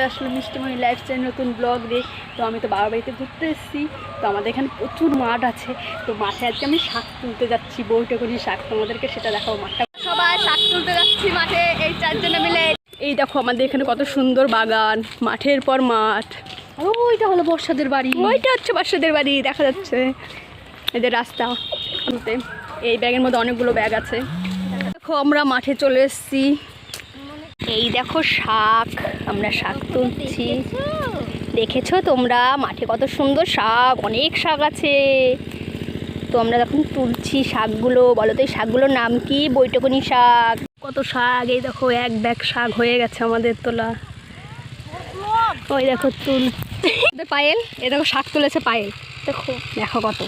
চলে আসলো মিষ্টিমণি লাইফস্টাইল নতুন ব্লগ দিয়ে। তো আমি তো বাবার বাড়িতে ঘুরতে এসেছি। তো আমাদের এখানে প্রচুর মাঠ আছে। তো মাঠে আজকে আমি শাক তুলতে যাচ্ছি। বউটা করি শাক তোমাদেরকে সেটা দেখাবো মাঠটা সবাই শাক তুলতে যাচ্ছি মাঠে, এই চারজনে মিলে। এই দেখো আমাদের এখানে কত সুন্দর বাগান, মাঠের পর মাঠ। ওইটা হলো বর্ষাদের বাড়ি। ওইটা হচ্ছে বর্ষাদের বাড়ি, দেখা যাচ্ছে। এদের রাস্তা। এই ব্যাগের মধ্যে অনেকগুলো ব্যাগ আছে। দেখো আমরা মাঠে চলে এসেছি। এই দেখো শাক, আমরা শাক তুলছি। দেখেছ তোমরা? মাঠে কত সুন্দর শাক, অনেক শাক আছে। তো আমরা এখন তুলছি শাকগুলো। বলো তো এই শাকগুলোর নাম কি? বৈটকনি শাক। কত শাক, এই দেখো এক ব্যাগ শাক হয়ে গেছে আমাদের তোলা। ওই দেখো তুল পায়েল? এ দেখো শাক তুলেছে পায়েল। দেখো দেখো কত।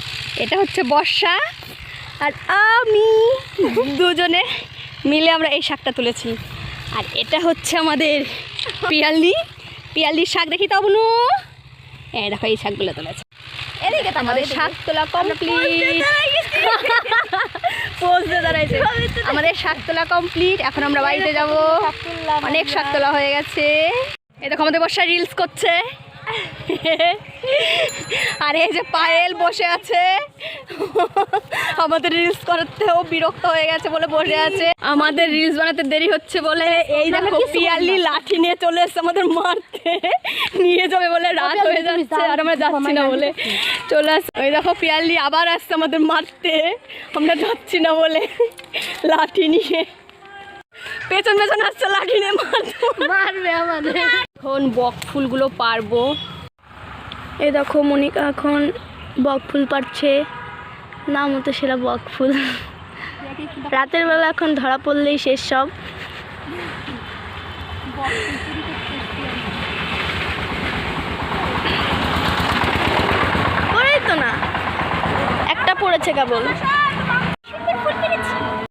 এটা হচ্ছে বর্ষা আর আমি দুজনে মিলে আমরা এই শাকটা তুলেছি। আর এটা হচ্ছে আমাদের পিয়ালি। পিয়ালির শাক দেখি তো বনু এই দেখো এই শাকগুলো তুলেছে এদিকে তো আমাদের শাক তোলা কমপ্লিট দাঁড়াইছে আমাদের শাক তোলা কমপ্লিট এখন আমরা বাড়িতে যাব। অনেক শাক তোলা হয়ে গেছে। এই দেখো আমাদের বর্ষা রিলস করছে। আর এই যে পায়েল বসে আছে। আমাদের রিলস করতেও বিরক্ত হয়ে গেছে বলে বসে আছে। আমাদের রিলস বানাতে দেরি হচ্ছে বলে এই দেখো পিয়ালি লাঠি নিয়ে চলে এসছে আমাদের মারতে। নিয়ে যাবে বলে রাত হয়ে যাচ্ছে আর আমরা যাচ্ছি না বলে। চলে আসছে ওই দেখো পিয়ালি আবার আসছে আমাদের মারতে। আমরা যাচ্ছি না বলে লাঠি নিয়ে। পেছন পেছন আসছে লাঠি নিয়ে মারতে। মারবে আমাদের। এখন বক ফুলগুলো পারব। এই দেখো মনিকা এখন বক ফুল পাচ্ছে নাম হতো সেটা বক ফুল। রাতের বেলা এখন ধরা পড়লেই শেষ সব। পড়েই তো না। একটা পড়েছে কেবল।